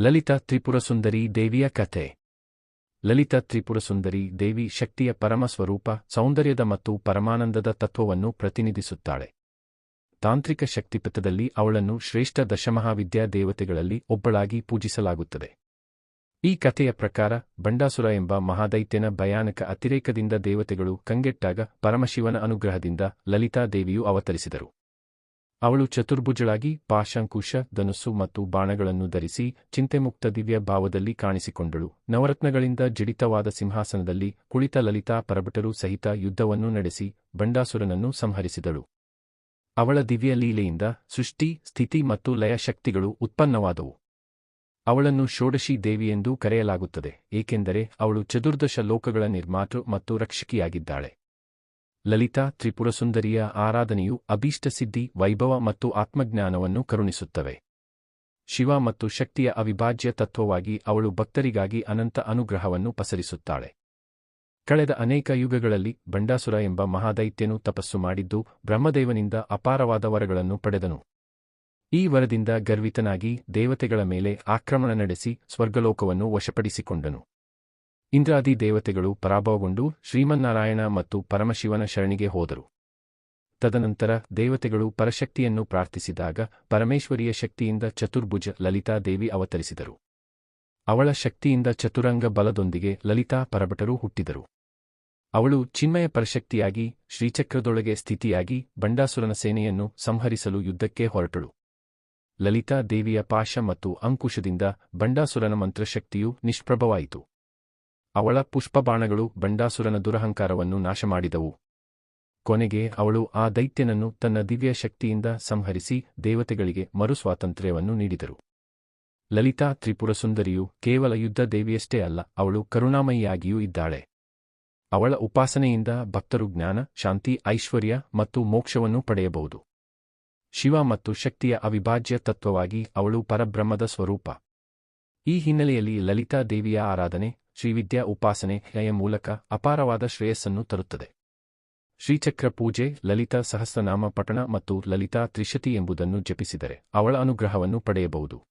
ಲಲಿತಾ ತ್ರಿಪುರಸುಂದರಿ ದೇವಿಯ ಕಥೆ. ಲಲಿತಾ ತ್ರಿಪುರಸುಂದರಿ ದೇವಿ ಶಕ್ತಿಯ ಪರಮ ಸ್ವರೂಪ ಸೌಂದರ್ಯದ ಮತ್ತು ಪರಮಾನಂದದ ತತ್ವವನ್ನು ಪ್ರತಿನಿಧಿಸುತ್ತಾಳೆ. ತಾಂತ್ರಿಕ ಶಕ್ತಿಪಥದಲ್ಲಿ ಅವಳನ್ನು ಶ್ರೇಷ್ಠ ದಶಮಹಾವಿದ್ಯಾ ದೇವತೆಗಳಲ್ಲಿ ಒಬ್ಬಳಾಗಿ ಪೂಜಿಸಲಾಗುತ್ತದೆ. ಈ ಕಥೆಯ ಪ್ರಕಾರ ಬಂಡಾಸುರ ಎಂಬ ಮಹಾದೈತ್ಯನ ಭಯಾನಕ ಅತಿರೇಕದಿಂದ ದೇವತೆಗಳು ಕಂಗೆಟ್ಟಾಗ ಪರಮಶಿವನ ಅನುಗ್ರಹದಿಂದ ಲಲಿತಾ ದೇವಿಯು ಅವತರಿಸಿದರು. ಅವಳು ಚತುರ್ಭುಜಳಾಗಿ ಪಾಶಂಕುಶ, ಧನುಸ್ಸು ಮತ್ತು ಬಾಣಗಳನ್ನು ಧರಿಸಿ ಚಿಂತೆಮುಕ್ತ ದಿವ್ಯ ಭಾವದಲ್ಲಿ ಕಾಣಿಸಿಕೊಂಡಳು. ನವರತ್ನಗಳಿಂದ ಜಡಿತವಾದ ಸಿಂಹಾಸನದಲ್ಲಿ ಕುಳಿತ ಲಲಿತಾ ಪರಭಟರು ಸಹಿತ ಯುದ್ಧವನ್ನು ನಡೆಸಿ ಬಂಡಾಸುರನನ್ನು ಸಂಹರಿಸಿದಳು. ಅವಳ ದಿವ್ಯ ಲೀಲೆಯಿಂದ ಸೃಷ್ಟಿ, ಸ್ಥಿತಿ ಮತ್ತು ಲಯ ಶಕ್ತಿಗಳು ಉತ್ಪನ್ನವಾದವು. ಅವಳನ್ನು ಷೋಡಶಿ ದೇವಿಯೆಂದೂ ಕರೆಯಲಾಗುತ್ತದೆ, ಏಕೆಂದರೆ ಅವಳು ಚತುರ್ದಶ ಲೋಕಗಳ ನಿರ್ಮಾತೃ ಮತ್ತು ರಕ್ಷಕಿಯಾಗಿದ್ದಾಳೆ. ಲಲಿತಾ ತ್ರಿಪುರಸುಂದರಿಯ ಆರಾಧನೆಯು ಅಭೀಷ್ಟಸಿದ್ಧಿ ವೈಭವ ಮತ್ತು ಆತ್ಮಜ್ಞಾನವನ್ನು ಕರುಣಿಸುತ್ತವೆ. ಶಿವ ಮತ್ತು ಶಕ್ತಿಯ ಅವಿಭಾಜ್ಯ ತತ್ವವಾಗಿ ಅವಳು ಭಕ್ತರಿಗಾಗಿ ಅನಂತ ಅನುಗ್ರಹವನ್ನು ಪಸರಿಸುತ್ತಾಳೆ. ಕಳೆದ ಅನೇಕ ಯುಗಗಳಲ್ಲಿ ಬಂಡಾಸುರ ಎಂಬ ಮಹಾದೈತ್ಯನು ತಪಸ್ಸು ಮಾಡಿದ್ದು ಬ್ರಹ್ಮದೇವನಿಂದ ಅಪಾರವಾದ ವರಗಳನ್ನು ಪಡೆದನು. ಈ ವರದಿಂದ ಗರ್ವಿತನಾಗಿ ದೇವತೆಗಳ ಮೇಲೆ ಆಕ್ರಮಣ ನಡೆಸಿ ಸ್ವರ್ಗಲೋಕವನ್ನು ವಶಪಡಿಸಿಕೊಂಡನು. ಇಂದ್ರಾದಿ ದೇವತೆಗಳು ಪರಾಭವಗೊಂಡು ಶ್ರೀಮನ್ನಾರಾಯಣ ಮತ್ತು ಪರಮಶಿವನ ಶರಣಿಗೆ ಹೋದರು. ತದನಂತರ ದೇವತೆಗಳು ಪರಶಕ್ತಿಯನ್ನು ಪ್ರಾರ್ಥಿಸಿದಾಗ ಪರಮೇಶ್ವರಿಯ ಶಕ್ತಿಯಿಂದ ಚತುರ್ಭುಜ ಲಲಿತಾ ದೇವಿ ಅವತರಿಸಿದರು. ಅವಳ ಶಕ್ತಿಯಿಂದ ಚತುರಂಗ ಬಲದೊಂದಿಗೆ ಲಲಿತಾ ಪರಭಟರು ಹುಟ್ಟಿದರು. ಅವಳು ಚಿನ್ಮಯ ಪರಶಕ್ತಿಯಾಗಿ, ಶ್ರೀಚಕ್ರದೊಳಗೆ ಸ್ಥಿತಿಯಾಗಿ ಬಂಡಾಸುರನ ಸೇನೆಯನ್ನು ಸಂಹರಿಸಲು ಯುದ್ಧಕ್ಕೆ ಹೊರಟಳು. ಲಲಿತಾ ದೇವಿಯ ಪಾಶ ಮತ್ತು ಅಂಕುಶದಿಂದ ಬಂಡಾಸುರನ ಮಂತ್ರಶಕ್ತಿಯು ನಿಷ್ಪ್ರಭವಾಯಿತು. ಅವಳ ಪುಷ್ಪಬಾಣಗಳು ಬಂಡಾಸುರನ ದುರಹಂಕಾರವನ್ನು ನಾಶಮಾಡಿದವು. ಕೊನೆಗೆ ಅವಳು ಆ ದೈತ್ಯನನ್ನು ತನ್ನ ದಿವ್ಯ ಶಕ್ತಿಯಿಂದ ಸಂಹರಿಸಿ ದೇವತೆಗಳಿಗೆ ಮರುಸ್ವಾತಂತ್ರ್ಯವನ್ನು ನೀಡಿದರು. ಲಲಿತಾ ತ್ರಿಪುರಸುಂದರಿಯು ಕೇವಲ ಯುದ್ಧ ದೇವಿಯಷ್ಟೇ ಅಲ್ಲ, ಅವಳು ಕರುಣಾಮಯಿಯಾಗಿಯೂ ಇದ್ದಾಳೆ. ಅವಳ ಉಪಾಸನೆಯಿಂದ ಭಕ್ತರು ಜ್ಞಾನ, ಶಾಂತಿ, ಐಶ್ವರ್ಯ ಮತ್ತು ಮೋಕ್ಷವನ್ನು ಪಡೆಯಬಹುದು. ಶಿವ ಮತ್ತು ಶಕ್ತಿಯ ಅವಿಭಾಜ್ಯ ತತ್ವವಾಗಿ ಅವಳು ಪರಬ್ರಹ್ಮದ ಸ್ವರೂಪ. ಈ ಹಿನ್ನೆಲೆಯಲ್ಲಿ ಲಲಿತಾ ದೇವಿಯ ಆರಾಧನೆ ಶ್ರೀವಿದ್ಯಾ ಉಪಾಸನೆಯ ಮೂಲಕ ಅಪಾರವಾದ ಶ್ರೇಯಸ್ಸನ್ನು ತರುತ್ತದೆ. ಶ್ರೀಚಕ್ರ ಪೂಜೆ, ಲಲಿತಾ ಸಹಸ್ರನಾಮ ಪಠಣ ಮತ್ತು ಲಲಿತಾ ತ್ರಿಶತಿ ಎಂಬುದನ್ನು ಜಪಿಸಿದರೆ ಅವಳ ಅನುಗ್ರಹವನ್ನು ಪಡೆಯಬಹುದು.